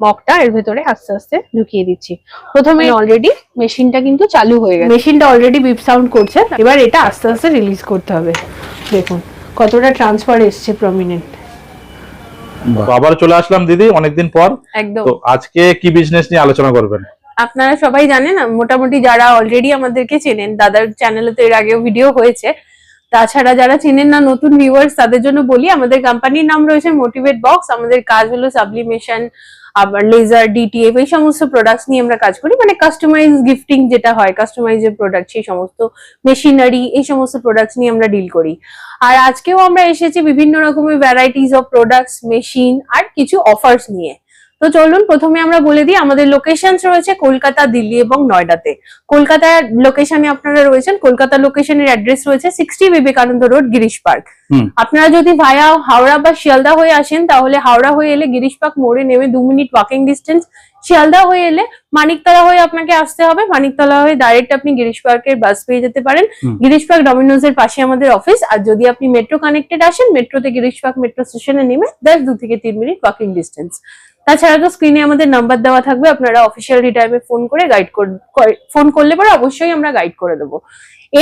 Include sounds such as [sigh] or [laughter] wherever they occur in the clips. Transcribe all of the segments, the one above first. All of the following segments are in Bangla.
মগটা এর ভেতরে আস্তে আস্তে ঢুকিয়ে দিচ্ছি। প্রথমে অলরেডি মেশিনটা কিন্তু চালু হয়ে গেছে। মেশিনটা অলরেডি বিপ সাউন্ড করছে। এবার এটা আস্তে আস্তে রিলিজ করতে হবে। দেখুন কতটা ট্রান্সফার এসছে প্রমিনেন্ট আবার চলে আসলাম দিদি অনেকদিন পর। একদম। তো আজকে কি বিজনেস নিয়ে আলোচনা করবেন? আপনারা সবাই জানেন মোটামুটি যারা অলরেডি আমাদেরকে চেনেন দাদার চ্যানেলে তো এর আগেও ভিডিও হয়েছে। তাছাড়া যারা চেনেন না নতুন ভিউয়ার্স তাদের জন্য বলি আমাদের কোম্পানির নাম রয়েছে মোটিভেট বক্স আমাদের কাজ হলো সাবলিমেশন আবার লেজার ডিটিএফ এই সমস্ত প্রোডাক্টস নিয়ে আমরা কাজ করি। মানে কাস্টমাইজ গিফটিং যেটা হয় কাস্টমাইজ কাস্টমাইজের প্রোডাক্ট সেই সমস্ত মেশিনারি এই সমস্ত প্রোডাক্টস নিয়ে আমরা ডিল করি। আর আজকেও আমরা এসেছি বিভিন্ন রকমের ভ্যারাইটিস অফ প্রোডাক্টস মেশিন আর কিছু অফার্স নিয়ে। তো চলুন প্রথমে আমরা বলে দিই আমাদের লোকেশনস রয়েছে কলকাতা দিল্লি এবং নয়ডাতে। কলকাতার লোকেশনে আপনারা রয়েছেন কলকাতা লোকেশনের অ্যাড্রেস রয়েছে sixty Vivekananda road Girish park আপনারা যদি ভায়া হাওড়া বা শিয়ালদা হয়ে আসেন তাহলে হাওড়া হয়ে এলে গিরিশ পার্ক মোড়ে নেমে দু মিনিট ওয়াকিং ডিস্টেন্স শিয়ালদা হয়ে এলে মানিকতলা হয়ে আপনাকে আসতে হবে। মানিকতলা হয়ে ডাইরেক্ট আপনি গিরিশ পার্কের বাস পেয়ে যেতে পারেন। গিরিশ পার্ক ডমিনোজ এর পাশে আমাদের অফিস আর যদি আপনি মেট্রো কানেক্টেড আসেন মেট্রোতে গিরিশ পার্ক মেট্রো স্টেশনে নেমে দেড় দু থেকে তিন মিনিট ওয়াকিং ডিস্টেন্স তাছাড়া তো স্ক্রিনে আমাদের নাম্বার দেওয়া থাকবে, আপনারা অফিসিয়াল টাইমে ফোন করে গাইড ফোন করলে পরে অবশ্যই আমরা গাইড করে দেবো।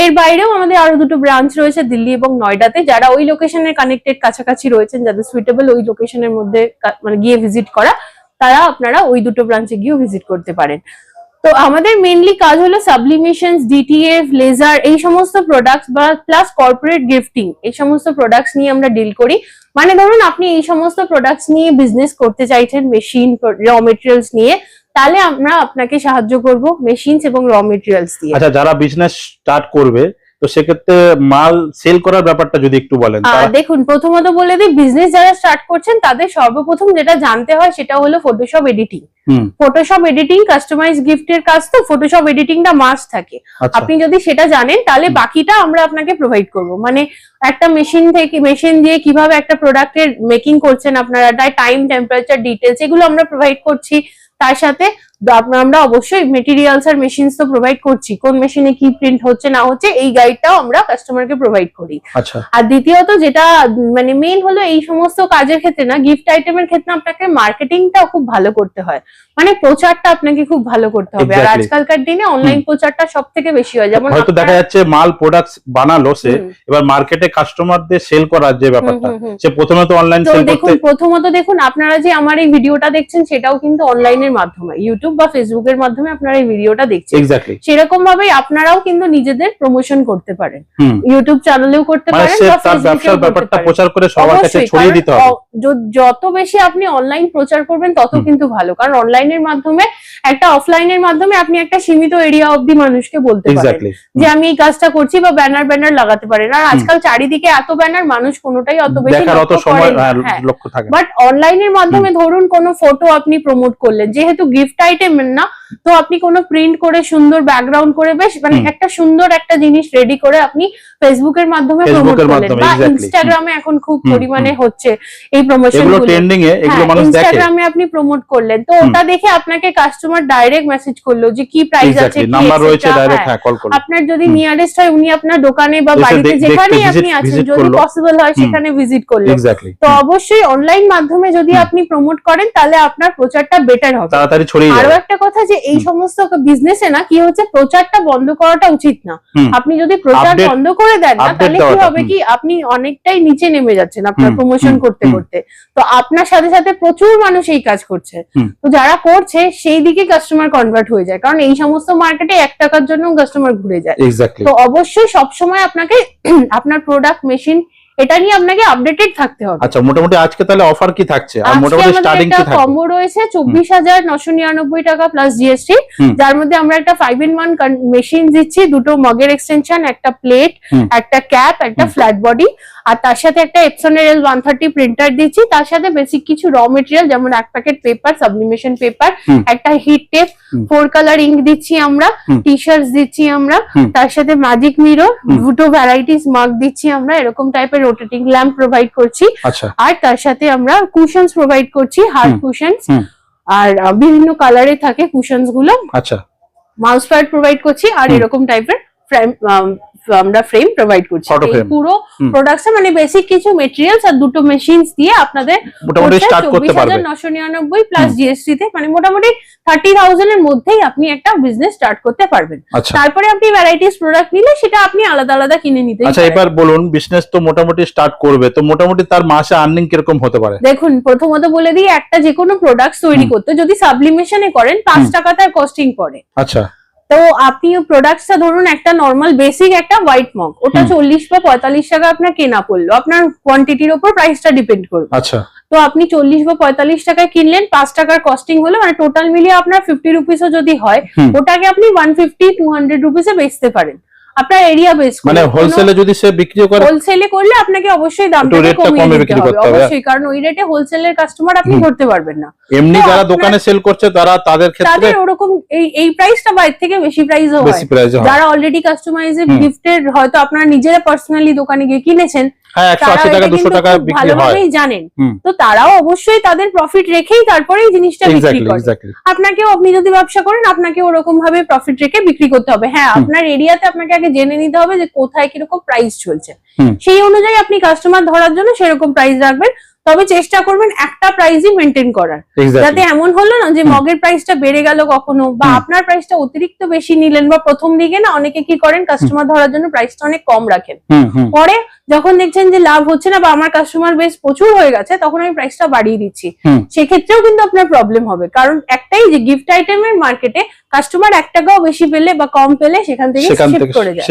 এর বাইরেও আমাদের আরও দুটো ব্রাঞ্চ রয়েছে দিল্লি এবং নয়ডাতে, যারা ওই লোকেশনের কানেক্টেড কাছাকাছি রয়েছেন, যাদের সুইটেবল ওই লোকেশনের মধ্যে মানে গিয়ে ভিজিট করা, তারা আপনারা ওই দুটো ব্রাঞ্চে গিয়েও ভিজিট করতে পারেন। তো আমাদের মেনলি কাজ হলো সাবলিমেশনস ডিটিএফ লেজার এই সমস্ত প্রোডাক্টস বা প্লাস কর্পোরেট গিফটিং এই সমস্ত প্রোডাক্টস নিয়ে আমরা ডিল করি। মানে ধরুন আপনি এই সমস্ত প্রোডাক্টস নিয়ে বিজনেস করতে চাইছেন মেশিন র মেটেরিয়ালস নিয়ে, তাহলে আমরা আপনাকে সাহায্য করব মেশিনস এবং র মেটেরিয়ালস দিয়ে। আচ্ছা যারা বিজনেস স্টার্ট করবে তো সেক্ষেত্রে মাল সেল করার ব্যাপারটা যদি একটু বলেন দেখুন প্রথমত বলে দিই বিজনেস যারা স্টার্ট করছেন তাদের সর্বপ্রথম যেটা জানতে হয় সেটা হলো Photoshop editing Photoshop editing customise গিফটের কাজ তো ফটোশপ এডিটিংটা মাস্ট থাকে। আচ্ছা। আপনি যদি সেটা জানেন তাহলে বাকিটা আমরা আপনাকে প্রোভাইড করব। মানে একটা মেশিন থেকে মেশিন দিয়ে কীভাবে একটা প্রোডাক্টের মেকিং করছেন আপনারা টাইম টেম্পারেচার ডিটেলস এগুলো আমরা প্রোভাইড করছি। তার সাথে আপ- আমরা অবশ্যই মেটেরিয়ালস আর মেশিনস তো প্রোভাইড করছি। কোন মেশিনে কি প্রিন্ট হচ্ছে না হচ্ছে এই গাইডটাও আমরা কাস্টমারকে প্রোভাইড করি। আচ্ছা। আর দ্বিতীয়ত যেটা মানে মেইন হলো এই সমস্ত কাজের ক্ষেত্রে না গিফট আইটেমের ক্ষেত্রে আপনাকে মার্কেটিংটা খুব ভালো করতে হয়। মানে প্রচারটা আপনাকে খুব ভালো করতে হবে। আর আজকালকার দিনে অনলাইন প্রচারটা সব থেকে বেশি হয়। যেমন হয়তো দেখা যাচ্ছে মাল প্রোডাক্ট বানালো সে এবার মার্কেটে কাস্টমারদের সেল করার যে ব্যাপারটা। সে প্রথমে তো অনলাইন তো সেল দেখুন প্রথমত দেখুন আপনারা যে আমার এই ভিডিওটা দেখছেন সেটাও কিন্তু অনলাইনের মাধ্যমে ইউটিউব বা ফেসবুকের মাধ্যমে আপনারা এই ভিডিওটা দেখছেন। সেরকম ভাবেই আপনারাও কিন্তু নিজেদের প্রমোশন করতে পারেন। ইউটিউব চ্যানেলেও করতে মানে পারেন সে বা তার ফেসবুকেও ব্যবসার ব্যাপারটা প্রচার করে সবার কাছে ছড়িয়ে দিতে হবে। যত বেশি আপনি অনলাইন প্রচার করবেন তত কিন্তু ভালো। কারণ অনলাইনের মাধ্যমে একটা অফলাইনের মাধ্যমে আপনি একটা সীমিত এরিয়া অব্দি মানুষকে বলতে পারেন। যে আমি এই কাজটা করছি বা ব্যানার ব্যানার লাগাতে পারেন। আর আজকাল চারিদিকে এত ব্যানার মানুষ কোনোটাই অত বেশি। হ্যাঁ, হ্যাঁ। বাট অনলাইনের মাধ্যমে ধরুন কোনো ফটো আপনি প্রমোট করলেন যেহেতু গিফট አይተም እና তো আপনি কোনো প্রিন্ট করে সুন্দর ব্যাকগ্রাউন্ড করে বেশ মানে একটা সুন্দর একটা জিনিস রেডি করে আপনি ফেসবুকের মাধ্যমে প্রমোট করলেন বা ইনস্টাগ্রামে এখন খুব পরিমাণে হচ্ছে এই প্রমোশন এগুলো ট্রেন্ডিং এ এগুলো মানুষ দেখে। ইনস্টাগ্রামে আপনি প্রমোট করলেন। তো ওটা দেখে আপনাকে কাস্টমার ডাইরেক্ট মেসেজ করল যে কি প্রাইস আছে কি নাম্বার রয়েছে ডাইরেক্ট হ্যাঁ। হ্যাঁ কল করুন আপনার যদি নিয়ারেস্ট হয় উনি আপনার দোকানে বা বাড়িতে যেখানেই আপনি আছেন যদি পসিবল হয় সেখানে ভিজিট করলেন তো অবশ্যই অনলাইন মাধ্যমে যদি আপনি প্রমোট করেন তাহলে আপনার প্রচারটা বেটার হবে। তাড়াতাড়ি ছড়িয়ে আরও যাবে। একটা কথা যে এই সমস্ত বিজনেসে না কি হচ্ছে প্রচারটা বন্ধ করাটা উচিত না। আপনি যদি প্রচার বন্ধ করে দেন না তাহলে কি হবে কি আপনি অনেকটাই নিচে নেমে যাচ্ছেন আপনার প্রমোশন করতে করতে। তো আপনার সাথে সাথে প্রচুর মানুষ এই কাজ করছে। তো যারা করছে সেই দিকে কাস্টমার কনভার্ট হয়ে যায়। কারণ এই সমস্ত মার্কেটে এক টাকার জন্য কাস্টমার ঘুরে যায়। তো অবশ্যই সবসময় আপনাকে [clears throat] আপনার প্রোডাক্ট মেশিন এটা নিয়ে আপনাকে আপডেটেড থাকতে হবে। আচ্ছা মোটামুটি আজকে তাহলে অফার কি থাকছে? আর মোটামুটি স্টার্টিং কি থাকবে? কম্বো রয়েছে চব্বিশ হাজার নশো নিরানব্বই টাকা প্লাস জিএসটি যার মধ্যে আমরা একটা 5 ইন 1 মেশিন দিচ্ছি দুটো মগের এক্সটেনশন একটা প্লেট একটা ক্যাপ একটা ফ্ল্যাট বডি আর তার সাথে একটা এপসনের এল ওয়ান থার্টি প্রিন্টার দিচ্ছি তার সাথে বেসিক কিছু র মেটেরিয়াল যেমন এক প্যাকেট পেপার সাবলিমেশন পেপার একটা heat tape four colour ink দিচ্ছি আমরা টি শার্টস দিচ্ছি আমরা তার সাথে ম্যাজিক মিরর হুম। দুটো ভ্যারাইটিস মার্ক দিচ্ছি আমরা এরকম টাইপের রোটেটিং ল্যাম্প প্রোভাইড করছি। আচ্ছা। আর তার সাথে আমরা কুশনস প্রোভাইড করছি হার্ড কুশনস আর বিভিন্ন কালারে থাকে কুশনসগুলো। আচ্ছা। মাউস প্যাড প্রোভাইড করছি আর এরকম টাইপের আমরা ফ্রেম প্রোভাইড করছি। পুরো হুম। প্রোডাক্টটা মানে বেসিক কিছু মেটেরিয়ালস আর দুটো মেশিনস দিয়ে আপনাদের মোটামুটি স্টার্ট করতে পারবে। নশো নিরানব্বই প্লাস জিএসটি তে মানে মোটামুটি থার্টি থাউজেন্ড এর মধ্যেই আপনি একটা বিজনেস স্টার্ট করতে পারবেন। আচ্ছা। তারপরে আপনি ভ্যারাইটিস প্রোডাক্ট নিলে সেটা আপনি আলাদা আলাদা কিনে নিতে আচ্ছা এবার বলুন বিজনেস তো মোটামুটি স্টার্ট করবে তো মোটামুটি তার মাসে আর্নিং কীরকম হতে পারে? দেখুন প্রথমত বলে দিই একটা যে কোনো প্রোডাক্ট তৈরি করতে যদি সাবলিমেশনে করেন পাঁচ হুম। টাকা তার কস্টিং পড়ে। আচ্ছা। তো আপনি প্রোডাক্টসটা ধরুন একটা নর্মাল বেসিক একটা হোয়াইট মগ ওটা চল্লিশ বা পঁয়তাল্লিশ টাকা আপনার কেনা পড়ল। আপনার কোয়ান্টিটির উপর প্রাইসটা ডিপেন্ড করবে। আচ্ছা। তো আপনি চল্লিশ বা পঁয়তাল্লিশ টাকায় কিনলেন পাঁচ টাকার কস্টিং হলো মানে টোটাল মিলিয়ে আপনার ফিফটি রুপিসও যদি হয় ওটাকে আপনি ওয়ান ফিফটি টু হান্ড্রেড রুপিসে বেচতে পারেন। আপনার এরিয়া বেস মানে হোলসেলে যদি সে বিক্রি করে হোলসেলে করলে আপনাকে অবশ্যই দামটা কমিয়ে কমে বিক্রি করতে হবে। অবশ্যই কারণ ওই রেটে হোলসেলের কাস্টমার আপনি। ধরতে পারবেন না এমনি যারা দোকানে সেল করছে তারা তাদের ক্ষেত্রে তাদের ওরকম এই এই প্রাইসটা বাইরে থেকে বেশি প্রাইসও হয় হয় যারা অলরেডি কাস্টমাইজেড হুম। গিফটের হয়তো আপনারা নিজেরা পার্সোনালি দোকানে গিয়ে কিনেছেন হ্যাঁ টাকা টাকা বিক্রি হয়। ভালোভাবেই জানেন। তো তারাও অবশ্যই তাদের প্রফিট রেখেই তারপরে এই জিনিসটা বিক্রি করে। আপনাকেও আপনি যদি ব্যবসা করেন আপনাকে ওরকম ভাবে প্রফিট রেখে বিক্রি করতে হবে। হ্যাঁ আপনার এরিয়াতে আপনাকে আগে জেনে নিতে হবে যে কোথায় কীরকম প্রাইস চলছে। সেই অনুযায়ী আপনি কাস্টমার ধরার জন্য সেরকম প্রাইস রাখবেন। তবে চেষ্টা করবেন একটা প্রাইসই মেনটেন করার। যাতে এমন হলো না যে। মগের প্রাইসটা বেড়ে গেল কখনো বা আপনার প্রাইসটা অতিরিক্ত বেশি নিলেন বা প্রথম দিকে না অনেকে কি করেন কাস্টমার ধরার জন্য প্রাইসটা অনেক কম রাখেন। পরে যখন দেখছেন যে লাভ হচ্ছে না বা আমার কাস্টমার বেশ প্রচুর হয়ে গেছে তখন আমি প্রাইসটা বাড়িয়ে দিচ্ছি। সেক্ষেত্রেও কিন্তু আপনার প্রবলেম হবে। কারণ একটাই যে গিফট আইটেমের মার্কেটে কাস্টমার এক টাকাও বেশি পেলে বা কম পেলে সেখান থেকে শিফট করে যায়।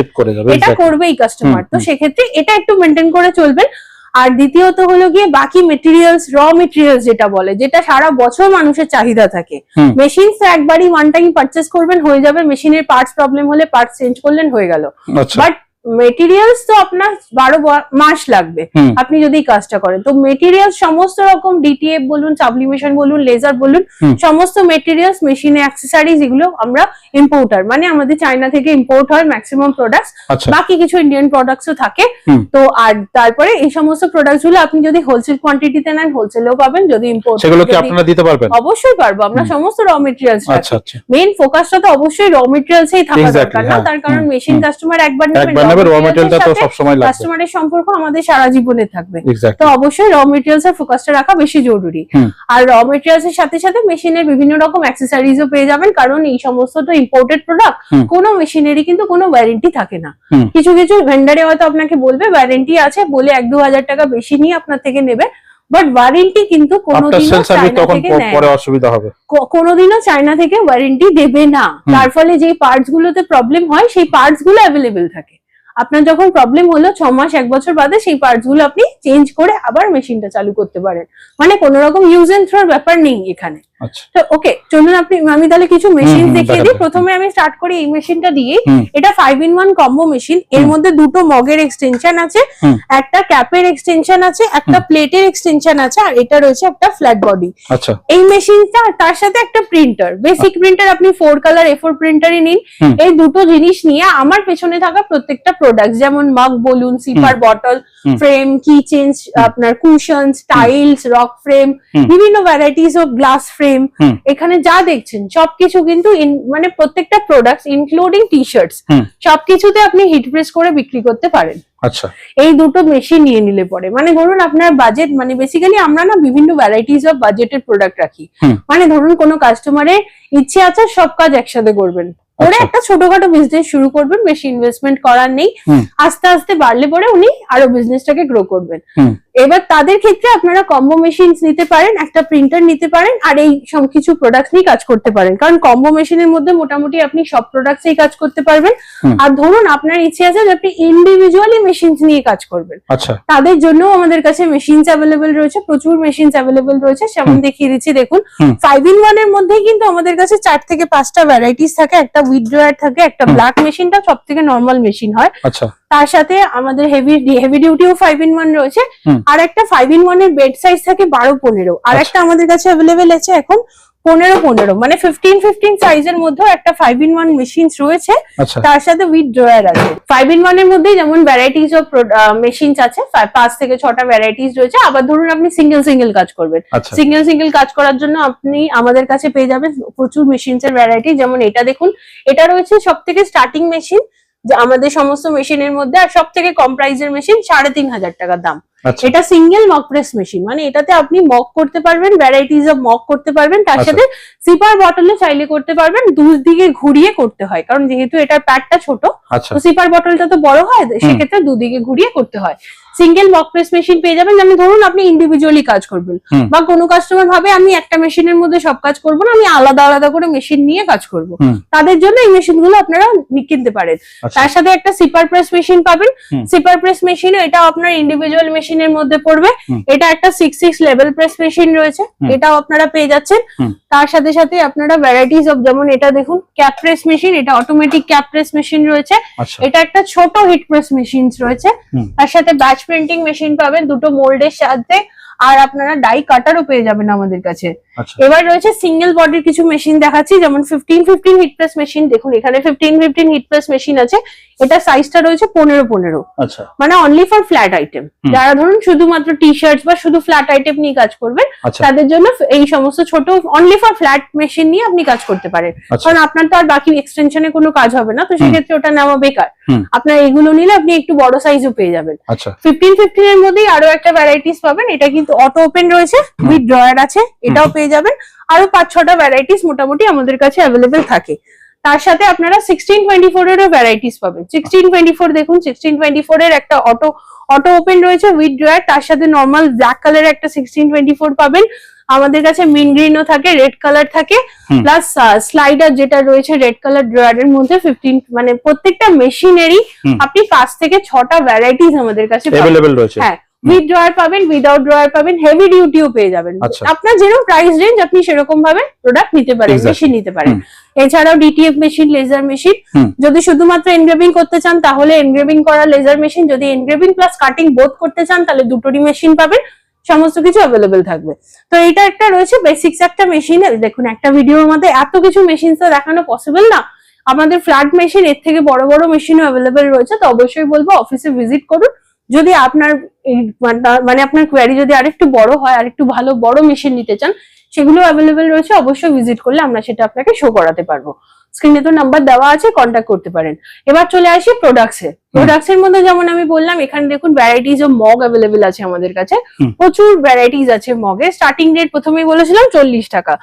এটা করবেই কাস্টমার তো সেক্ষেত্রে এটা একটু মেনটেন করে চলবেন। আর দ্বিতীয়ত হলো গিয়ে বাকি মেটেরিয়ালস র মেটেরিয়ালস যেটা বলে যেটা সারা বছর মানুষের চাহিদা থাকে। মেশিন তো একবারই ওয়ান টাইম পারচেস করবেন হয়ে যাবে। মেশিনের পার্টস প্রবলেম হলে পার্টস চেঞ্জ করলেন হয়ে গেল। আচ্ছা। বাট মেটেরিয়ালস তো আপনার বারো মাস লাগবে। আপনি যদি কাজটা করেন তো মেটেরিয়াল সমস্ত রকম ডিটিএফ বলুন সাবলিমেশন বলুন লেজার বলুন সমস্ত মেটেরিয়ালস মেশিনে অ্যাক্সেসরিজ এগুলো আমরা ইম্পোর্টার মানে আমাদের চায়না থেকে ইম্পোর্ট হয় ম্যাক্সিমাম প্রোডাক্টস আচ্ছা। বাকি কিছু ইন্ডিয়ান প্রোডাক্টসও থাকে। তো আর তারপরে এই সমস্ত প্রোডাক্টসগুলো আপনি যদি হোলসেল কোয়ান্টিটিতে নেন হোলসেলেও পাবেন যদি ইম্পোর্ট সেগুলো কি আপনারা দিতে পারবেন? অবশ্যই পারব আমরা সমস্ত র মেটেরিয়ালস মেইন ফোকাসটা তো অবশ্যই র মেটেরিয়ালসেই থাকা দরকার না হ্যাঁ, তার কারণ মেশিন কাস্টমার একবার নেবেন নেবে র মেটেরিয়ালটা তো সবসময় লাগবে। কাস্টমারের সম্পর্ক আমাদের সারা জীবনে থাকবে। তো অবশ্যই র মেটেরিয়ালস এর ফোকাসটা রাখা বেশি জরুরি। আর র মেটেরিয়ালস এর সাথে সাথে মেশিনের বিভিন্ন রকম অ্যাক্সেসরিজও পেয়ে যাবেন কারণ এই সমস্ত তো ইম্পোর্টেড প্রোডাক্ট। কোনো মেশিনেরই কিন্তু কোনো ওয়ারেন্টি থাকে না। কিছু কিছু ভেন্ডারে হয়তো আপনাকে বলবে ওয়ারেন্টি আছে বলে এক দু হাজার টাকা বেশি নিয়ে আপনার থেকে নেবে। বাট ওয়ারেন্টি কিন্তু কোনোদিনও চায়না থেকে পরে অসুবিধা হবে। কোনোদিনও চায়না থেকে ওয়ারেন্টি দেবে না। তার ফলে যে পার্টস গুলোতে প্রবলেম হয় সেই পার্টসগুলো অ্যাভেলেবেল থাকে। আপনার যখন প্রবলেম হলো ছ মাস, এক বছর বাদে সেই পার্টসগুলো আপনি চেঞ্জ করে আবার মেশিনটা চালু করতে পারেন। মানে কোনো রকম ইউজ এন্ড থ্রোর ব্যাপার নেই এখানে। ওকে চলুন আপনি আমি তাহলে কিছু মেশিন দেখিয়ে দিই। প্রথমে আমি স্টার্ট করি এই মেশিনটা দিয়ে। এটা five in one combo machine এর মধ্যে দুটো মগের এক্সটেনশন আছে একটা ক্যাপের এক্সটেনশন আছে একটা প্লেটের এক্সটেনশন আছে আর এটা রয়েছে একটা ফ্ল্যাট বডি আচ্ছা। এই মেশিনটা তার সাথে একটা প্রিন্টার বেসিক প্রিন্টার আপনি ফোর কালার এ ফোর প্রিন্টারই নিন। এই দুটো জিনিস নিয়ে আমার পেছনে থাকা প্রত্যেকটা প্রোডাক্ট যেমন মাগ বলুন সিপার বটল ফ্রেম কি চেঞ্জ আপনার কুশনস টাইলস রক ফ্রেম বিভিন্ন ভ্যারাইটিস অফ গ্লাস ফ্রেম হুম। এখানে যা দেখছেন সবকিছু কিন্তু মানে প্রত্যেকটা প্রোডাক্ট ইনক্লুডিং টি শার্টস সবকিছুতে আপনি হিট প্রেস করে বিক্রি করতে পারেন। আচ্ছা। এই দুটো মেশিন নিয়ে নিলে পরে। মানে ধরুন আপনার বাজেট মানে বেসিক্যালি আমরা না বিভিন্ন ভ্যারাইটিস অফ বাজেটের প্রোডাক্ট রাখি। মানে ধরুন কোনো কাস্টমারের ইচ্ছে আছে সব কাজ একসাথে করবেন। করে আচ্ছা। একটা ছোটখাটো বিজনেস শুরু করবেন বেশি ইনভেস্টমেন্ট করার নেই। আস্তে আস্তে বাড়লে পরে উনি আরও বিজনেসটাকে গ্রো করবেন। এবার তাদের ক্ষেত্রে আপনারা কম্বো মেশিন নিতে পারেন একটা প্রিন্টার নিতে পারেন আর এই সব কিছু প্রোডাক্ট নিয়ে কাজ করতে পারেন। কারণ কম্বো মেশিনের মধ্যে মোটামুটি আপনি সব প্রোডাক্টস কাজ করতে পারবেন। আর ধরুন আপনার ইচ্ছে আছে যে আপনি ইন্ডিভিজুয়ালি মেশিনস নিয়ে কাজ করবেন। আচ্ছা। তাদের জন্য আমাদের কাছে মেশিনস অ্যাভেলেবেল রয়েছে প্রচুর মেশিনস অ্যাভেলেবেল রয়েছে। যেমন দেখিয়ে দিচ্ছি দেখুন ফাইভ ইন ওয়ানের মধ্যেই কিন্তু আমাদের কাছে চার থেকে পাঁচটা ভ্যারাইটিস থাকে। একটা উইথড্রয়ার থাকে একটা। ব্ল্যাক মেশিনটা সব থেকে নর্মাল মেশিন হয়। আচ্ছা। তার সাথে আমাদের হেভি হেভি ডিউটিও ফাইভ ইন ওয়ান রয়েছে। আর একটা ফাইভ ইন ওয়ানের বেড সাইজ থাকে বারো পনেরো। আর আচ্ছা। একটা আমাদের কাছে অ্যাভেলেবেল আছে এখন পনেরো পনেরো। মানে ফিফটিন ফিফটিন সাইজের মধ্যেও একটা ফাইভ ইন ওয়ান মেশিন রয়েছে। আচ্ছা। তার সাথে উইথ ড্রয়ার আছে। ফাইভ ইন ওয়ানের মধ্যে যেমন ভ্যারাইটিস অফ মেশিনস আছে পাঁচ থেকে ছটা ভ্যারাইটিস রয়েছে। আবার ধরুন আপনি সিঙ্গেল সিঙ্গেল কাজ করবেন। আচ্ছা। সিঙ্গেল সিঙ্গেল কাজ করার জন্য আপনি আমাদের কাছে পেয়ে যাবেন প্রচুর মেশিনস এর ভ্যারাইটি যেমন এটা দেখুন এটা রয়েছে সব থেকে স্টার্টিং মেশিন আমাদের সমস্ত মেশিনের মধ্যে আর সব থেকে কম প্রাইজের মেশিন সাড়ে তিন হাজার টাকার দাম। এটা সিঙ্গেল মক প্রেস মেশিন মানে এটাতে আপনি মক করতে পারবেন ভ্যারাইটিস অফ মক করতে পারবেন তার আচ্ছা। সাথে সিপার বটলে চাইলে করতে পারবেন দুদিকে ঘুরিয়ে করতে হয় কারণ যেহেতু এটার প্যাডটা ছোট আচ্ছা। তো সিপার বটলটা তো বড় হয় সেক্ষেত্রে দুদিকে ঘুরিয়ে করতে হয়। সিঙ্গেল মক প্রেস মেশিন পেয়ে যাবেন যেমন ধরুন আপনি ইন্ডিভিজুয়ালি কাজ করবেন বা কোনো কাস্টমার ভাবে আমি একটা মেশিনের মধ্যে সব কাজ করব না আমি আলাদা আলাদা করে মেশিন নিয়ে কাজ করব। তাদের জন্য এই মেশিনগুলো আপনারা কিনতে পারেন। আচ্ছা। তার সাথে একটা সিপার প্রেস মেশিন পাবেন। সিপার প্রেস মেশিন এটা আপনার ইন্ডিভিজুয়াল মেশিনের মধ্যে পড়বে। এটা একটা six six level press machine রয়েছে। এটাও আপনারা পেয়ে যাচ্ছেন। তার সাথে সাথে আপনারা ভ্যারাইটিস অফ যেমন এটা দেখুন ক্যাপ প্রেস মেশিন এটা অটোমেটিক ক্যাপ প্রেস মেশিন রয়েছে। আচ্ছা। এটা একটা ছোট হিট প্রেস মেশিন রয়েছে। তার সাথে ব্যাচ প্রিন্টিং মেশিন পাবেন দুটো মোল্ডের সাথে আর আপনারা ডাই কাটারও পেয়ে যাবেন আমাদের কাছে। এবার রয়েছে সিঙ্গেল বডির কিছু মেশিন দেখাচ্ছি যেমন fifteen fifteen heat press machine দেখুন এখানে fifteen fifteen heat press machine আছে এটা সাইজটা রয়েছে পনেরো পনেরো। আচ্ছা। মানে অনলি ফর ফ্ল্যাট আইটেম যারা ধরুন শুধুমাত্র টি শার্ট বা শুধু ফ্ল্যাট আইটেম নিয়ে কাজ করবেন আচ্ছা। তাদের জন্য এই সমস্ত ছোট অনলি ফর ফ্ল্যাট মেশিন নিয়ে আপনি কাজ করতে পারেন। আচ্ছা। কারণ আপনার তো আর বাকি এক্সটেনশনে কোনো কাজ হবে না তো সেক্ষেত্রে ওটা নেওয়া বেকার। আপনার এগুলো নিলে আপনি একটু বড় সাইজও পেয়ে যাবেন। আচ্ছা। ফিফটিন ফিফটিন এর মধ্যেই আরও একটা ভ্যারাইটিস পাবেন এটা কিন্তু অটো ওপেন রয়েছে উইথ ড্রয়ার আছে এটাও পেয়ে যাবেন। আরও পাঁচ ছটা ভ্যারাইটিস মোটামুটি আমাদের কাছে অ্যাভেলেবেল থাকে। তার সাথে আপনারা সিক্সটিন টোয়েন্টি ফোর এরও ভ্যারাইটিস পাবেন। সিক্সটিন টোয়েন্টি ফোর দেখুন সিক্সটিন টোয়েন্টি ফোর এর একটা অটো অটো ওপেন রয়েছে উইথ ড্রয়ার তার সাথে নর্মাল ব্ল্যাক কালারের একটা সিক্সটিন টোয়েন্টি ফোর পাবেন। আমাদের কাছে মিন গ্রিনও থাকে রেড কালার থাকে। প্লাস স্লাইডার যেটা রয়েছে রেড কালার ড্রয়ারের মধ্যে ফিফটিন মানে প্রত্যেকটা মেশিনেরই আপনি পাঁচ থেকে ছটা ভ্যারাইটিস আমাদের কাছে হ্যাঁ উইথ ড্রয়ার পাবেন উইদাউট ড্রয়ার পাবেন হেভি ডিউটিও পেয়ে যাবেন। আচ্ছা। আপনার যেরকম প্রাইস রেঞ্জ আপনি সেরকম ভাবে প্রোডাক্ট নিতে পারেন মেশিন নিতে পারেন। এছাড়াও ডিটিএফ মেশিন লেজার মেশিন যদি শুধুমাত্র এনগ্রেভিং করতে চান তাহলে এনগ্রেভিং করা লেজার মেশিন যদি এনগ্রেভিং প্লাস কাটিং বোধ করতে চান তাহলে দুটোরই মেশিন পাবেন। সমস্ত কিছু অ্যাভেলেবেল থাকবে। তো এটা একটা রয়েছে বেসিক্স একটা মেশিন দেখুন একটা ভিডিওর মধ্যে এত কিছু মেশিন তো দেখানো পসিবল না। আমাদের ফ্ল্যাট মেশিন এর থেকে বড় বড় মেশিনও অ্যাভেলেবেল রয়েছে। তো অবশ্যই বলব অফিসে ভিজিট করুন। যদি আপনার মানে- মানে আপনার কোয়ারি যদি আরেকটু বড় হয় আরেকটু ভালো বড় মেশিন নিতে চান সেগুলো অ্যাভেলেবেল রয়েছে অবশ্যই ভিজিট করলে আমরা সেটা আপনাকে শো করাতে পারব। স্ক্রিনে তো নাম্বার দেওয়া আছে কন্ট্যাক্ট করতে পারেন। এবার চলে আসি প্রোডাক্টস এ। প্রোডাক্টস এর মধ্যে যেমন আমি বললাম এখানে দেখুন ভ্যারাইটিস অফ মগ অ্যাভেলেবেল আছে আমাদের কাছে। প্রচুর ভ্যারাইটিস আছে মগের স্টার্টিং রেট প্রথমেই বলেছিলাম চল্লিশ টাকা।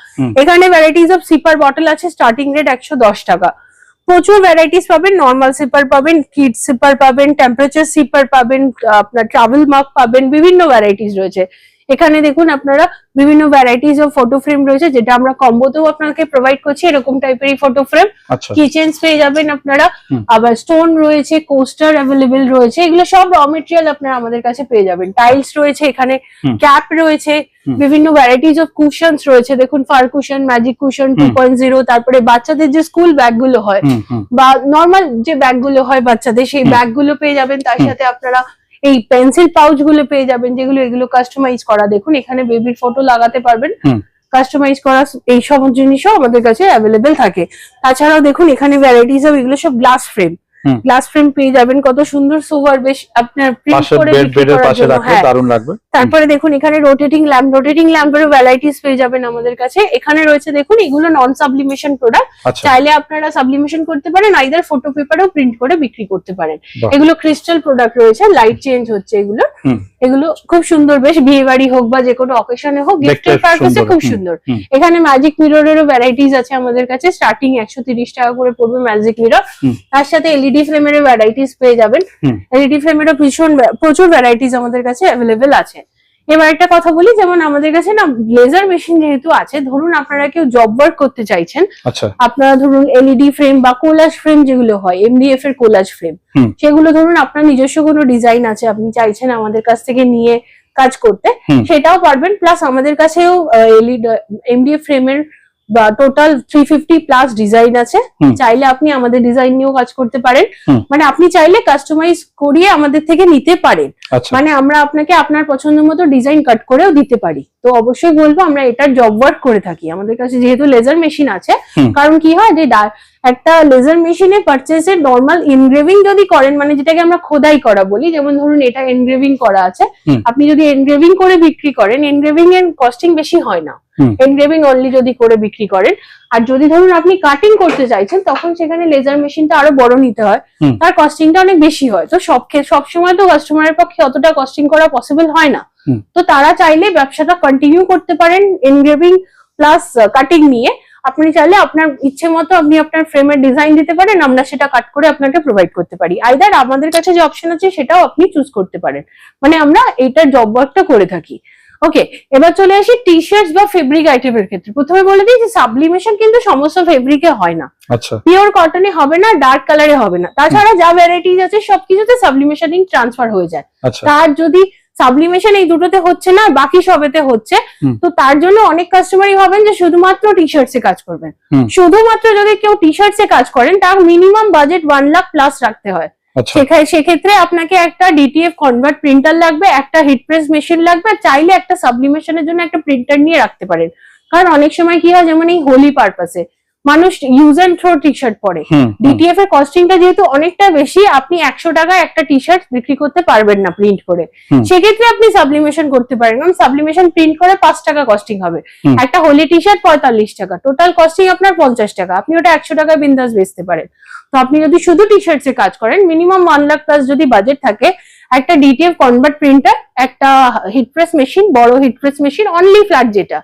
এখানে ভ্যারাইটিস অফ সিপার বটল আছে স্টার্টিং রেট একশো দশ টাকা। প্রচুর ভ্যারাইটিস পাবেন নর্মাল সিপার পাবেন কিড সিপার পাবেন টেম্পারেচার সিপার পাবেন আহ, আপনার ট্রাভেল মার্ক পাবেন বিভিন্ন ভ্যারাইটিস রয়েছে। এখানে দেখুন আপনারা বিভিন্ন ভ্যারাইটিস অফ ফটো ফ্রেম রয়েছে যেটা আমরা কম্বোতেও আপনাকে প্রোভাইড করছি এরকম টাইপেরই ফটো ফ্রেম কিচেন্স পেয়ে যাবেন আপনারা। আবার স্টোন রয়েছে কোস্টার অ্যাভেলেবেল রয়েছে এগুলো সব র মেটেরিয়াল আপনারা আমাদের কাছে পেয়ে যাবেন। টাইলস রয়েছে এখানে ক্যাপ রয়েছে বিভিন্ন ভ্যারাইটিস অফ কুশনস রয়েছে। দেখুন fur cushion magic cushion two point zero তারপরে বাচ্চাদের যে স্কুল ব্যাগগুলো হয় বা নর্মাল যে ব্যাগগুলো হয় বাচ্চাদের সেই হুম। ব্যাগগুলো পেয়ে যাবেন। তার সাথে আপনারা এই পেন্সিল পাউচগুলো পেয়ে যাবেন যেগুলো এগুলো কাস্টমাইজ করা দেখুন এখানে বেবির ফটো লাগাতে পারবেন। কাস্টমাইজ করা এই সব জিনিসও আমাদের কাছে অ্যাভেলেবেল থাকে তাছাড়াও দেখুন এখানে ভ্যারাইটিস অফ এগুলো সব গ্লাস ফ্রেম। গ্লাস ফ্রেম পেয়ে যাবেন কত সুন্দর সোভার বেশ আপনার প্রিন্ট করে বেডের পাশে রাখলে হ্যাঁ। দারুণ লাগবে। তারপরে দেখুন এখানে রোটেটিং ল্যাম্প রোটেটিং ল্যাম্পেরও ভ্যারাইটিস পেয়ে যাবেন আমাদের কাছে। এখানে রয়েছে দেখুন এগুলো নন সাবলিমেশন প্রোডাক্ট চাইলে আপনারা সাবলিমেশন করতে পারেন আইদার ফটো পেপারেও প্রিন্ট করে বিক্রি করতে পারেন। এগুলো ক্রিস্টাল প্রোডাক্ট রয়েছে লাইট চেঞ্জ হচ্ছে এগুলো। এগুলো খুব সুন্দর বেশ বিয়ে বাড়ি হোক বা যে কোনো অকেশনে হোক গিফটের পারপাসে খুব সুন্দর। এখানে ম্যাজিক মিররেরও ভ্যারাইটিস আছে আমাদের কাছে স্টার্টিং একশো তিরিশ টাকা করে পড়বে ম্যাজিক মিরর তার সাথে এলইডি ফ্রেমের ভ্যারাইটিস পেয়ে যাবেন। এলইডি ফ্রেমেরও ভীষণ প্রচুর ভ্যারাইটিস আমাদের কাছে অ্যাভেলেবেল আছে। এবার একটা কথা বলি যেমন আমাদের কাছে না লেজার মেশিন যেহেতু আছে ধরুন আপনারা কেউ জব ওয়ার্ক করতে চাইছেন আচ্ছা। আপনারা ধরুন এলইডি ফ্রেম বা কোলাজ ফ্রেম যেগুলো হয় এমডিএফ এর কোলাজ ফ্রেম সেগুলো ধরুন আপনার নিজস্ব কোনো ডিজাইন আছে আপনি চাইছেন আমাদের কাছ থেকে নিয়ে কাজ করতে সেটাও পারবেন প্লাস আমাদের কাছেও এলইডি এমডিএফ ফ্রেমের total three fifty plus design আছে। চাইলে আপনি আমাদের ডিজাইন নিয়েও কাজ করতে পারেন। মানে আপনি চাইলে কাস্টমাইজ করিয়ে আমাদের থেকে নিতে পারেন। আচ্ছা। মানে আমরা আপনাকে আপনার পছন্দ মতো ডিজাইন কাট করেও দিতে পারি। তো অবশ্যই বলব আমরা এটার জব ওয়ার্ক করে থাকি। আমাদের কাছে যেহেতু লেজার মেশিন আছে কারণ কি হয় যে একটা লেজার মেশিনে পারচেসের নর্মাল এনগ্রেভিং যদি করেন মানে যেটাকে আমরা খোদাই করা বলি যেমন ধরুন এটা এনগ্রেভিং করা আছে আপনি যদি এনগ্রেভিং করে বিক্রি করেন এনগ্রেভিং এর কস্টিং বেশি হয় না। এনগ্রেভিং অনলি যদি করে বিক্রি করেন। আর যদি ধরুন আপনি কাটিং করতে চাইছেন তখন সেখানে লেজার মেশিনটা আরও বড় নিতে হয়। তার কস্টিংটা অনেক বেশি হয়। তো সব সব সময় তো কাস্টমারের পক্ষে অতটা কস্টিং করা পসিবল হয় না। তো তারা চাইলে ব্যবসাটা কন্টিনিউ করতে পারেন এনগ্রেভিং প্লাস কাটিং নিয়ে। আপনি চাইলে আপনার ইচ্ছে মতো আপনি আপনার ফ্রেমের ডিজাইন দিতে পারেন আমরা সেটা কাট করে আপনাকে প্রোভাইড করতে পারি। আইদার আমাদের কাছে যে অপশন আছে সেটাও আপনি চুজ করতে পারেন। মানে আমরা এইটার জব ওয়ার্কটা করে থাকি। ওকে এবার চলে আসি টি শার্টস বা ফেব্রিক আইটেমের ক্ষেত্রে। প্রথমে বলে দিই যে সাবলিমেশন কিন্তু সমস্ত ফেব্রিকে হয় না। আচ্ছা। পিওর কটনে হবে না ডার্ক কালারে হবে না। তাছাড়া যা ভ্যারাইটিস আছে সবকিছুতে সাবলিমেশনিং ট্রান্সফার হয়ে যায়। আচ্ছা। তার যদি সাবলিমেশন এই দুটোতে হচ্ছে না বাকি সবেতে হচ্ছে। তো তার জন্য অনেক কাস্টমারই ভাবেন যে শুধুমাত্র টি শার্টসে কাজ করবেন। শুধুমাত্র যদি কেউ টি শার্টসে কাজ করেন তার minimum budget one lakh plus রাখতে হয়। আচ্ছা। সেখানে সেক্ষেত্রে আপনাকে একটা ডিটিএফ কনভার্ট প্রিন্টার লাগবে একটা হিট প্রেস মেশিন লাগবে আর চাইলে একটা সাবলিমেশনের জন্য একটা প্রিন্টার নিয়ে রাখতে পারেন। কারণ অনেক সময় কি হয় যেমন এই হোলি পারপাসে মানুষ use and throw T shirt পরে ডিটিএফ এর কস্টিংটা যেহেতু অনেকটা বেশি আপনি একশো টাকায় একটা টি শার্ট বিক্রি করতে পারবেন না প্রিন্ট করে। সেক্ষেত্রে আপনি সাবলিমেশন করতে পারেন কারণ সাবলিমেশন প্রিন্ট করে পাঁচ টাকা কস্টিং হবে। একটা হোলি টি শার্ট পঁয়তাল্লিশ টাকা টোটাল কস্টিং আপনার পঞ্চাশ টাকা আপনি ওটা একশো টাকায় বিন্দাস বেচতে পারেন। তো আপনি যদি শুধু টি শার্টস এ কাজ করেন মিনিমাম ওয়ান লাখ প্লাস যদি বাজেট থাকে একটা ডিটিএফ কনভার্ট প্রিন্টার একটা হিট প্রেস মেশিন বড় heat press machine only flat যেটা।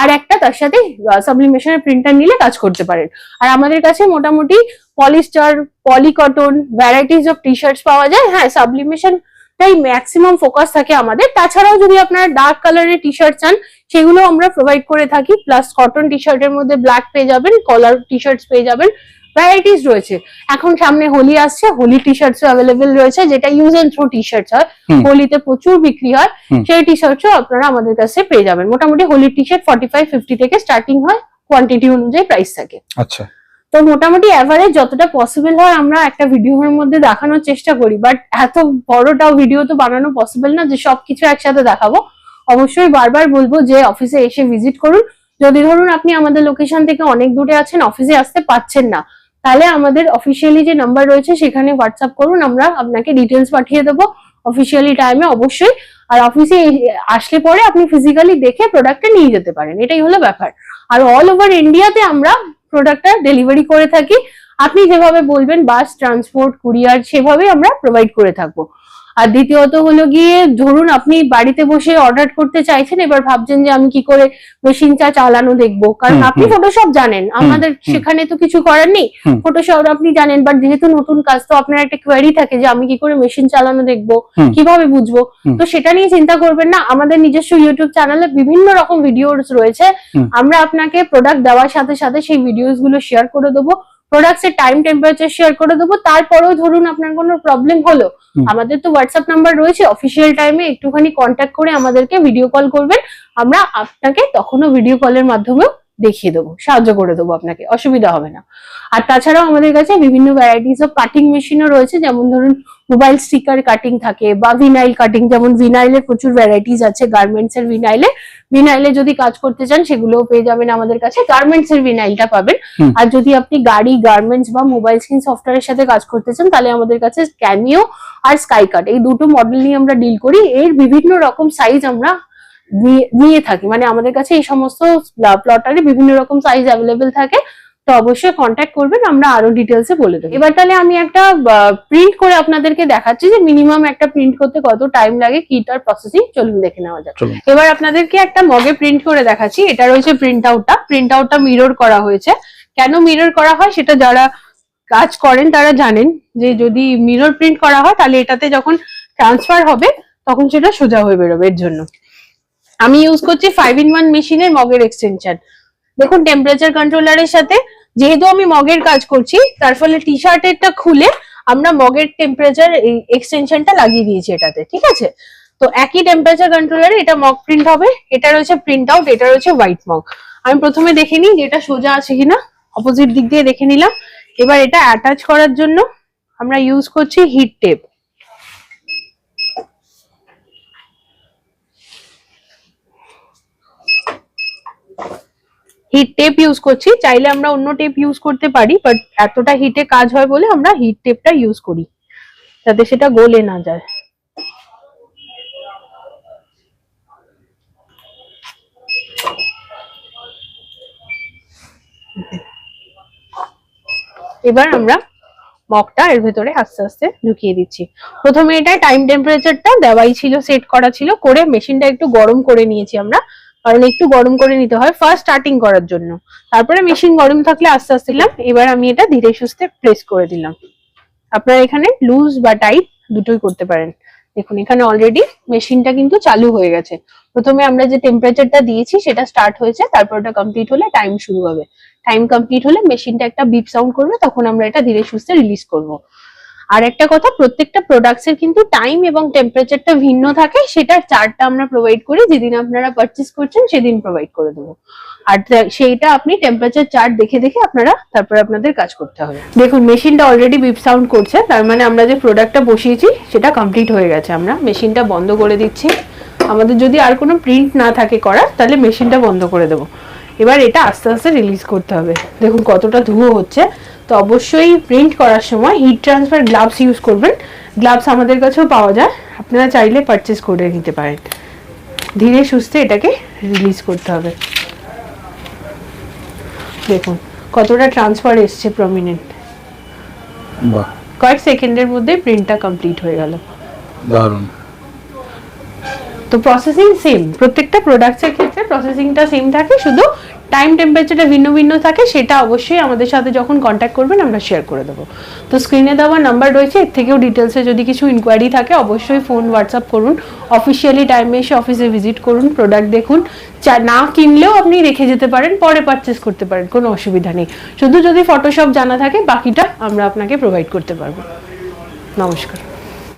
আর একটা তার সাথে সাবলিমেশনের প্রিন্টার নিলে কাজ করতে পারেন। আর আমাদের কাছে মোটামুটি polyester polycotton varieties of T shirts পাওয়া যায়। হ্যাঁ সাবলিমেশন তাই ম্যাক্সিমাম ফোকাস থাকে আমাদের। তাছাড়াও যদি আপনারা ডার্ক কালারের টি শার্ট চান, সেগুলো আমরা প্রোভাইড করে থাকি। প্লাস কটন টি শার্টের মধ্যে ব্ল্যাক পেয়ে যাবেন কলার টি শার্টস পেয়ে যাবেন। ভ্যারাইটিস রয়েছে। এখন সামনে হোলি আসছে হোলি টি শার্টস অ্যাভেলেবেল রয়েছে যেটা use and throw T shirts হয় হোলিতে প্রচুর বিক্রি হয়। সেই টি শার্টসও আপনারা আমাদের কাছে পেয়ে যাবেন। মোটামুটি হোলির T shirt forty five fifty থেকে স্টার্টিং হয় কোয়ান্টিটি অনুযায়ী প্রাইস থাকে। আচ্ছা। তো মোটামুটি অ্যাভারেজ যতটা পসিবল হয় আমরা একটা ভিডিওর মধ্যে দেখানোর চেষ্টা করি। বাট এত বড়টাও ভিডিও তো বানানো পসিবল না যে সবকিছু একসাথে দেখাবো। অবশ্যই বারবার বলব যে অফিসে এসে ভিজিট করুন। যদি ধরুন আপনি আমাদের লোকেশন থেকে অনেক দূরে আছেন অফিসে আসতে পাচ্ছেন না তাহলে আমাদের অফিসিয়ালি যে নাম্বার রয়েছে সেখানে হোয়াটসঅ্যাপ করুন, আমরা আপনাকে ডিটেলস পাঠিয়ে দেবো অফিসিয়ালি টাইমে অবশ্যই। আর অফিসে আসলে পরে আপনি ফিজিক্যালি দেখে প্রোডাক্টটা নিয়ে যেতে পারেন, এটাই হলো ব্যাপার। আর অল ওভার ইন্ডিয়াতে আমরা প্রোডাক্টটা ডেলিভারি করে থাকি। আপনি যেভাবে বলবেন বাস ট্রান্সপোর্ট কুরিয়ার সেভাবেই আমরা প্রোভাইড করে থাকব। আর দ্বিতীয়ত হলো গিয়ে ধরুন আপনি বাড়িতে বসে অর্ডার করতে চাইছেন এবার ভাবছেন যে আমি কি করে মেশিনটা চালানো দেখব। কারণ আপনি। ফটোশপ জানেন আমাদের সেখানে তো কিছু করার নেই। ফটোশপ আপনি জানেন বাট যেহেতু নতুন কাজ তো আপনার একটা কোয়ারি থাকে যে আমি কি করে মেশিন চালানো দেখব কীভাবে বুঝব? তো সেটা নিয়ে চিন্তা করবেন না আমাদের নিজস্ব ইউটিউব চ্যানেলে বিভিন্ন রকম ভিডিওস রয়েছে। আমরা আপনাকে প্রোডাক্ট দেওয়ার সাথে সাথে সেই ভিডিওসগুলো শেয়ার করে দেবো। প্রোডাক্টস এর টাইম টেম্পারেচার শেয়ার করে দেবো। তারপরেও ধরুন আপনার কোনো প্রবলেম হলো আমাদের তো হোয়াটসঅ্যাপ নাম্বার রয়েছে। অফিসিয়াল টাইমে একটুখানি কন্ট্যাক্ট করে আমাদেরকে ভিডিও কল করবেন। আমরা আপনাকে তখনও ভিডিও কলের মাধ্যমেও দেখিয়ে দেবো সাহায্য করে দেবো আপনাকে অসুবিধা হবে না। আর তাছাড়াও আমাদের কাছে বিভিন্ন ভ্যারাইটিস অফ কাটিং মেশিনও রয়েছে যেমন ধরুন মোবাইল স্টিকার কাটিং থাকে বা ভিনাইল কাটিং যেমন ভিনাইলের প্রচুর ভ্যারাইটিস আছে গার্মেন্টস এর ভিনাইলে ভিনাইলে যদি কাজ করতে চান সেগুলোও পেয়ে যাবেন আমাদের কাছে গার্মেন্টস এর ভিনাইলটা পাবেন। আর যদি আপনি গাড়ি গার্মেন্টস বা মোবাইল স্ক্রিন সফটওয়্যারের সাথে কাজ করতে চান তাহলে আমাদের কাছে ক্যামিও আর স্কাই কাট এই দুটো মডেল নিয়ে আমরা ডিল করি। এর বিভিন্ন রকম সাইজ আমরা নিয়ে- নিয়ে থাকি। মানে আমাদের কাছে এই সমস্ত প্লটারে বিভিন্ন রকম সাইজ অ্যাভেলেবেল থাকে তো অবশ্যই কন্ট্যাক্ট করবেন আমরা আরও ডিটেলসে বলে দেবো। এবার তাহলে আমি একটা প্রিন্ট করে আপনাদেরকে দেখাচ্ছি যে মিনিমাম একটা প্রিন্ট করতে কত টাইম লাগে কি তার প্রসেসিং চলুন দেখে নেওয়া যাক। এবার আপনাদেরকে একটা মগে প্রিন্ট করে দেখাচ্ছি এটা রয়েছে প্রিন্ট আউটটা প্রিন্ট আউটটা মিরর করা হয়েছে। কেন মিরর করা হয় সেটা যারা কাজ করেন তারা জানেন যে যদি মিরর প্রিন্ট করা হয় তাহলে এটাতে যখন ট্রান্সফার হবে তখন সেটা সোজা হয়ে বেরোবে এর জন্য। আমি ইউজ করছি ফাইভ ইন ওয়ান মেশিনের মগের এক্সটেনশন দেখুন টেম্পারেচার কন্ট্রোলারের সাথে যেহেতু আমি মগের কাজ করছি, তার ফলে টি শার্টেরটা খুলে আমরা মগের টেম্পারেচার এক্সটেনশনটা লাগিয়ে দিয়েছি এটাতে, ঠিক আছে? তো একই টেম্পারেচার কন্ট্রোলারে এটা মগ প্রিন্ট হবে, এটা রয়েছে প্রিন্ট আউট এটা রয়েছে হোয়াইট মগ আমি প্রথমে দেখে নিই যে এটা সোজা আছে কিনা অপোজিট দিক দিয়ে দেখে নিলাম। এবার এটা অ্যাটাচ করার জন্য আমরা ইউজ করছি heat tape heat tape use করছি। চাইলে আমরা অন্য টেপ ইউজ করতে পারি বাট এতটা হিটে কাজ হয় বলে আমরা হিট টেপটা ইউজ করি, যাতে সেটা গলে না যায়। এবার আমরা মগটা এর ভেতরে আস্তে আস্তে ঢুকিয়ে দিচ্ছি। প্রথমে এটা টাইম টেম্পারেচারটা দেওয়াই ছিল সেট করা ছিল, করে মেশিনটা একটু গরম করে নিয়েছি আমরা। কারণ একটু গরম করে নিতে হয় ফার্স্ট স্টার্টিং করার জন্য। তারপরে মেশিন গরম থাকলে আস্তে আস্তে দিলাম। এবার আমি এটা ধীরে সুস্থে প্রেস করে দিলাম। আপনারা এখানে লুজ বা টাইট দুটোই করতে পারেন। দেখুন, এখানে অলরেডি মেশিনটা কিন্তু চালু হয়ে গেছে। প্রথমে আমরা যে টেম্পারেচারটা দিয়েছি, সেটা স্টার্ট হয়েছে, তারপর ওটা কমপ্লিট হলে টাইম শুরু হবে। টাইম কমপ্লিট হলে মেশিনটা একটা বিপ সাউন্ড করবে, তখন আমরা এটা ধীরে সুস্থে রিলিজ করব। আর একটা কথা, প্রত্যেকটা প্রোডাক্টস এর কিন্তু টাইম এবং টেম্পারেচারটা ভিন্ন থাকে, সেটার চার্টটা আমরা প্রোভাইড করি, যেদিন আপনারা পারচেস করছেন সেদিন প্রোভাইড করে দেবো। আর সেইটা আপনি টেম্পারেচার চার্ট দেখে দেখে আপনারা, তারপরে আপনাদের কাজ করতে হবে। দেখুন মেশিনটা অলরেডি বিপ সাউন্ড করছে, তার মানে আমরা যে প্রোডাক্টটা বসিয়েছি, সেটা কমপ্লিট হয়ে গেছে আমরা। মেশিনটা বন্ধ করে দিচ্ছি। আমাদের যদি আর কোনো প্রিন্ট না থাকে করার, তাহলে মেশিনটা বন্ধ করে দেবো। এবার এটা আস্তে আস্তে রিলিজ করতে হবে। দেখুন, কতটা ধুয়ো হচ্ছে। তো অবশ্যই প্রিন্ট করার সময় হিট ট্রান্সফার গ্লাভস ইউজ করবেন। গ্লাভস আমাদের কাছেও পাওয়া যায়। আপনারা চাইলে পারচেস করে নিতে পারেন। ধীরে সুস্থে এটাকে রিলিজ করতে হবে। দেখুন কতটা ট্রান্সফার এসছে প্রমিনেন্ট কয়েক সেকেন্ডের মধ্যে প্রিন্টটা কমপ্লিট হয়ে গেল। দারুণ। তো প্রসেসিং সেম প্রত্যেকটা প্রোডাক্টসের ক্ষেত্রে প্রসেসিংটা সেম থাকে শুধু টাইম টেম্পারেচারটা ভিন্ন ভিন্ন থাকে, সেটা অবশ্যই আমাদের সাথে যখন কন্ট্যাক্ট করবেন, আমরা শেয়ার করে দেবো। তো স্ক্রিনে দেওয়া নাম্বার রয়েছে, এর থেকেও ডিটেলসে যদি কিছু ইনকোয়ারি থাকে, অবশ্যই ফোন হোয়াটসঅ্যাপ করুন। অফিসিয়ালি টাইমে এসে অফিসে ভিজিট করুন প্রোডাক্ট দেখুন। চা, না কিনলেও আপনি রেখে যেতে পারেন, পরে পারচেস করতে পারেন, কোনো অসুবিধা নেই। শুধু যদি ফটোশপ জানা থাকে, বাকিটা আমরা আপনাকে প্রোভাইড করতে পারব। নমস্কার।